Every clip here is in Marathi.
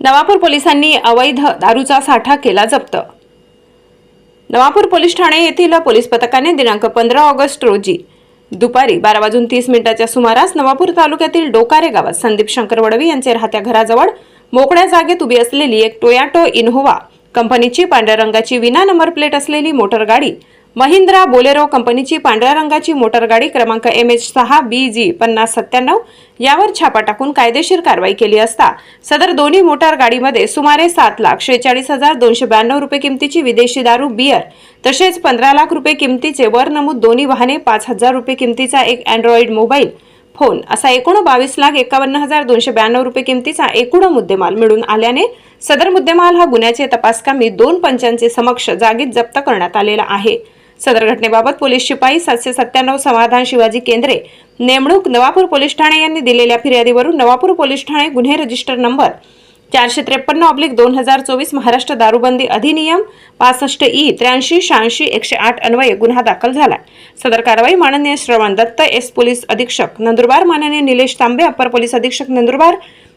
नवापूर पोलिसांनी अवैध दारूचा साठा केला जप्त. नवापूर पोलीस ठाणे येथील पोलीस पथकाने दिनांक पंधरा ऑगस्ट रोजी दुपारी बारा वाजून तीस मिनिटाच्या सुमारास नवापूर तालुक्यातील डोकारे गावात संदीप शंकर वडवी यांचे राहत्या घराजवळ मोकळ्या जागेत उभी असलेली एक टोयाटो इनोव्हा कंपनीची पांढऱ्या रंगाची विना नंबर प्लेट असलेली मोटर गाडी महिंद्रा बोलेरो कंपनीची पांढऱ्या रंगाची मोटर गाडी क्रमांक एम एच सहा बी जी पन्नास सत्त्याण्णव यावर छापा टाकून कायदेशीर कारवाई केली असता सदर दोन्ही मोटार गाडीमध्ये सुमारे सात लाख शेहेचाळीस हजार दोनशे ब्याण्णव रुपये किमतीची विदेशी दारू बियर तसेच पंधरा लाख रुपये किमतीचे वर नमूद दोन्ही वाहने पाच हजार रुपये किमतीचा एक अँड्रॉइड मोबाईल फोन असा एकूण बावीस लाख एकावन्न हजार दोनशे ब्याण्णव रुपये किमतीचा एकूण मुद्देमाल मिळून आल्याने सदर मुद्देमाल हा गुन्ह्याचे तपासकामी दोन पंचांचे समक्ष जागीत जप्त करण्यात आलेला आहे. सदर घटनेबाबत पोलीस शिपाई सातशे सत्त्याण्णव समाधान शिवाजी केंद्रे नेमणूक नवापूर पोलीस ठाणे यांनी दिलेल्या फिर्यादीवरून नवापूर पोलीस ठाणे गुन्हे रजिस्टर नंबर चारशे त्रेपन्न ऑब्लिक दोन हजार चोवीस महाराष्ट्र दारूबंदी अधिनियम पासष्ट ई त्र्याऐंशी शहाऐंशी एकशे आठ अन्वये गुन्हा दाखल झाला. सदर कारवाई माननीय श्रवण दत्त एस पोलीस अधीक्षक नंदुरबार माननीय निलेश तांबे अप्पर पोलीस अधीक्षक नंदुरबार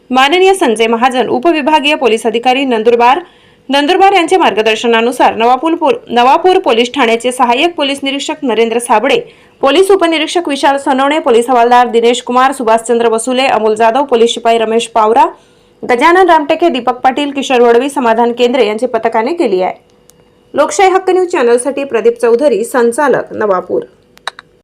माननीय संजय महाजन उपविभागीय पोलीस अधिकारी नंदुरबार नंदुरबार यांच्या मार्गदर्शनानुसार नवापूर पो- नवापूर पोलीस ठाण्याचे सहाय्यक पोलीस निरीक्षक नरेंद्र साबळे पोलीस उपनिरीक्षक विशाल सोनवणे पोलीस हवालदार दिनेश कुमार सुभाषचंद्र वसुले अमोल जाधव पोलीस शिपाई रमेश पावरा गजानन रामटेके दीपक पाटील किशोर वडवी समाधान केंद्रे यांची पथकाने केली आहे. लोकशाही हक्क न्यूज चॅनलसाठी प्रदीप चौधरी संचालक नवापूर.